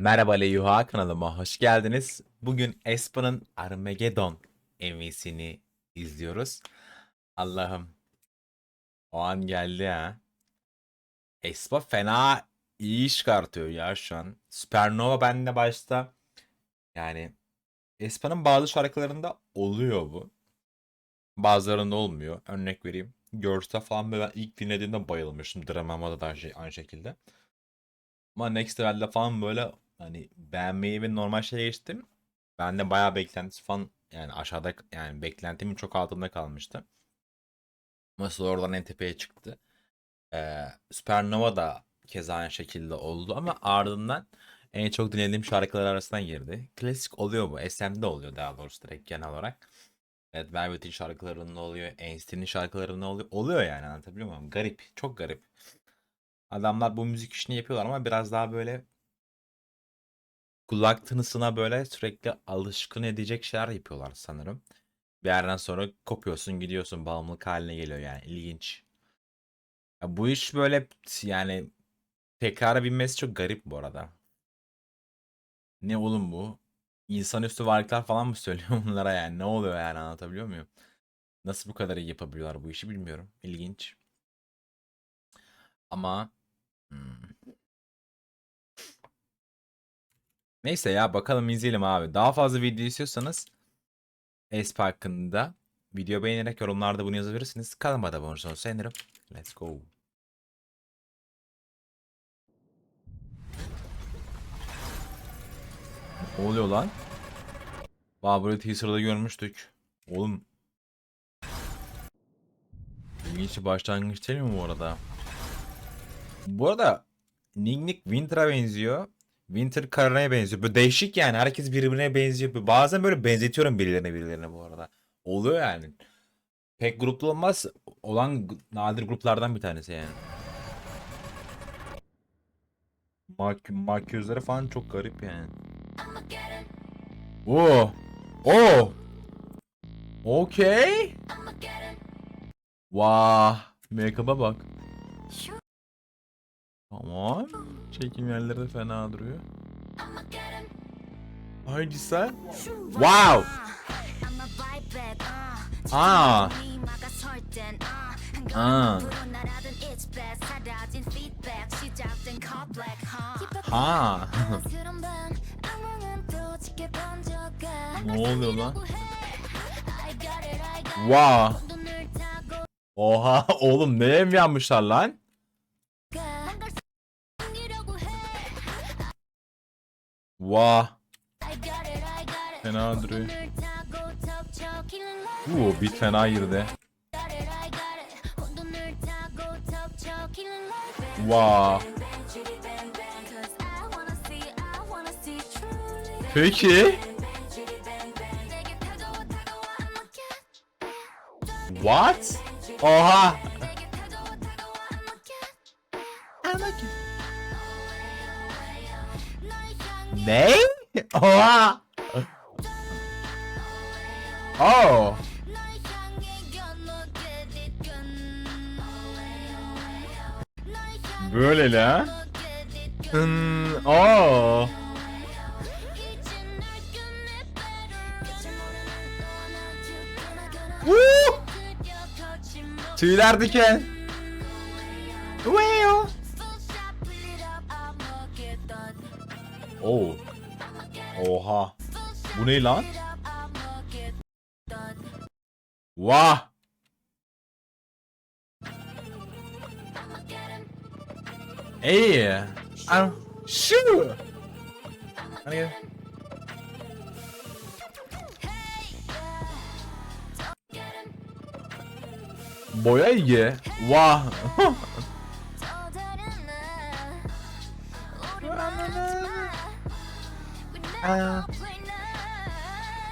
Merhaba Leyuha kanalıma hoş geldiniz. Bugün Espa'nın Armageddon MV'sini izliyoruz. Allah'ım. O an geldi ha. Espa fena iyi iş çıkartıyor ya şu an. Supernova bende başta. Yani Espa'nın bazı şarkılarında oluyor bu. Bazılarında olmuyor. Örnek vereyim. Girls'ta falan ben ilk dinlediğimde bayılmıştım. Dramama'da da şey, aynı şekilde. Ama Next Level'de falan böyle hani beğenmeyi ve normal şeye geçtim. Ben de bayağı beklentisi falan yani aşağıda yani beklentimin çok altında kalmıştı. Ama oradan en tepeye çıktı. Ee, Supernova da keza aynı şekilde oldu ama ardından en çok dinlediğim şarkılar arasına girdi. Klasik oluyor bu. SM'de oluyor daha doğrusu direkt genel olarak. Evet Velvet'in şarkılarında oluyor. Einstein'in şarkılarında oluyor. Oluyor yani anlatabiliyor muyum? Garip. Çok garip. Adamlar bu müzik işini yapıyorlar ama biraz daha böyle kulak tınısına böyle sürekli alışkın edecek şeyler yapıyorlar sanırım. Bir yerden sonra kopuyorsun gidiyorsun bağımlılık haline geliyor yani ilginç. Ya bu iş böyle yani tekrara binmesi çok garip bu arada. Ne oğlum bu? İnsanüstü varlıklar falan mı söylüyor bunlara yani? Ne oluyor yani anlatabiliyor muyum? Nasıl bu kadar iyi yapabiliyorlar bu işi bilmiyorum. İlginç. Ama hmm. Neyse ya bakalım izleyelim abi. Daha fazla video istiyorsanız Espa hakkında video beğenerek yorumlarda bunu yazabilirsiniz. Kanalıma da abone olursanız sevinirim. Let's go. Oluyor lan? Vaa böyle teaser'da görmüştük. Oğlum. İlginç bir başlangıç değil mi bu arada? Bu arada Nick Nick Winter'a benziyor. Winter Karena'ya benziyor. Böyle değişik yani. Herkes birbirine benziyor. Bazen böyle benzetiyorum birilerine birilerine bu arada. Oluyor yani. Pek gruplu olmaz. Olan nadir gruplardan bir tanesi yani. Mak makyözleri falan çok garip yani. Oo. Oo. Okey. Vah. Make-up'a bak. Tamam. Çekim yerleri de fena duruyor. Haydi sen. Wow. Aa. Aa. Ha. ne oluyor lan? Wow. Oha oğlum neye mi yanmışlar lan? Vah. Fena duruyor. Uuu bit fena girdi. Vah. Peki. What? Oha. Ne? Oha. Oh. Böyle la. Hmm, oh. Woo! Tüyler diken. Wow. Oh. Oha. Bu ne lan? Vah. İyi. An şu. Hani gel. Boya iyi.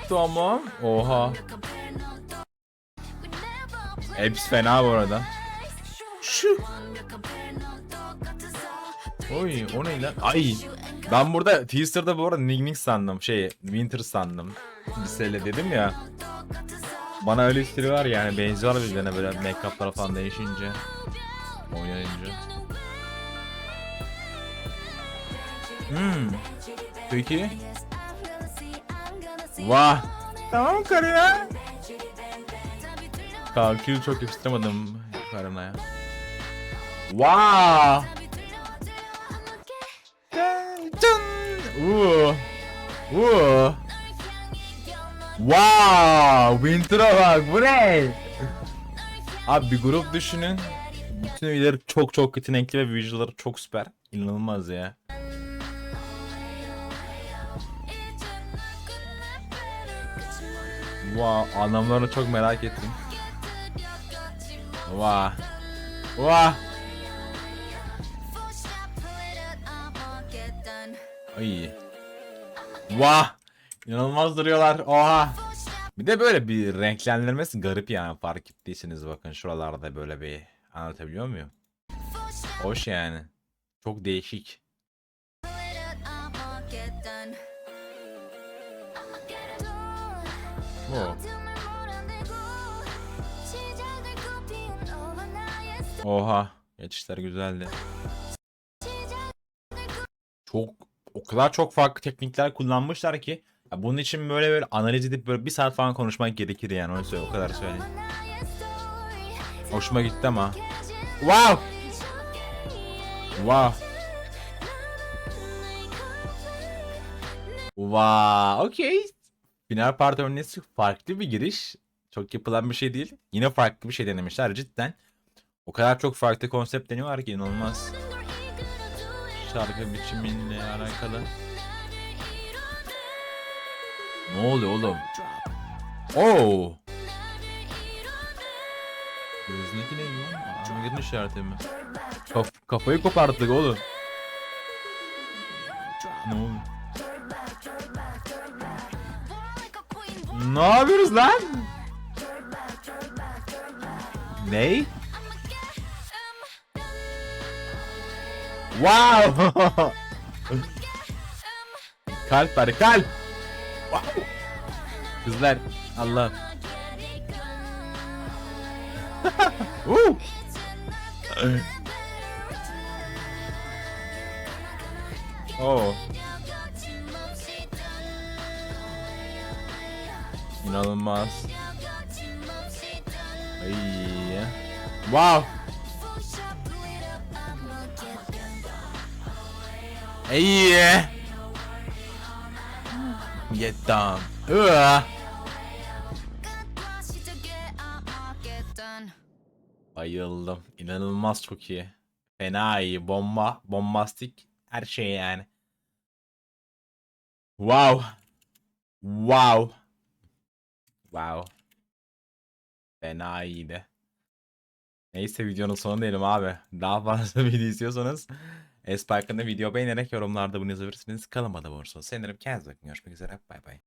Tamam. Oha. Hepsi fena bu arada. Şu. Oy o ne lan? Ay. Ben burada teaser'da bu arada Nick sandım. Şey Winter sandım. Liseyle dedim ya. Bana öyle stili var yani benziyorlar birbirine böyle make-up'lar falan değişince. Oynayınca. Hmm. Peki. Vah. Tamam karı ya. Kalkül çok yakıştıramadım karına ya. Vah. Dın dın. Uuu. Uuu. Wow, Winter'a bak bu ne? Abi bir grup düşünün. Bütün üyeleri çok çok yetenekli ve visualları çok süper. İnanılmaz ya. Wow, anlamlarını çok merak ettim. Wow. Wow. Ay. Vah! İnanılmaz duruyorlar. Oha! Bir de böyle bir renklendirmesi garip yani fark ettiyseniz bakın şuralarda böyle bir anlatabiliyor muyum? Hoş yani. Çok değişik. Bu. Oha. Geçişler güzeldi. Çok o kadar çok farklı teknikler kullanmışlar ki ya bunun için böyle böyle analiz edip böyle bir saat falan konuşmak gerekir yani onu söyle o kadar söyleyeyim. Hoşuma gitti ama. Wow! Wow. Wow, okey. Final part örneği farklı bir giriş. Çok yapılan bir şey değil. Yine farklı bir şey denemişler cidden. O kadar çok farklı konsept deniyorlar ki inanılmaz. Şarkı biçimiyle alakalı. Ne oluyor oğlum? Oo. Gözündeki ne lan? Armageddon işareti mi? Kaf kafayı koparttık oğlum. Ne oldu? Ne yapıyoruz lan? Ney? Wow! kalp var kalp. Wow. Kızlar Allah. Woo! oh. İnanılmaz. Ay. Wow. İyi. Get down. Ugh. Bayıldım. İnanılmaz çok iyi. Fena iyi. Bomba. Bombastik. Her şey yani. Wow. Wow. Wow. Fena iyiydi. Neyse videonun sonu diyelim abi. Daha fazla video istiyorsanız Espa hakkında video beğenerek yorumlarda bunu yazabilirsiniz. Kanalıma da bulursunuz. Sevinirim. Kendinize bakın. Görüşmek üzere. Bay bay.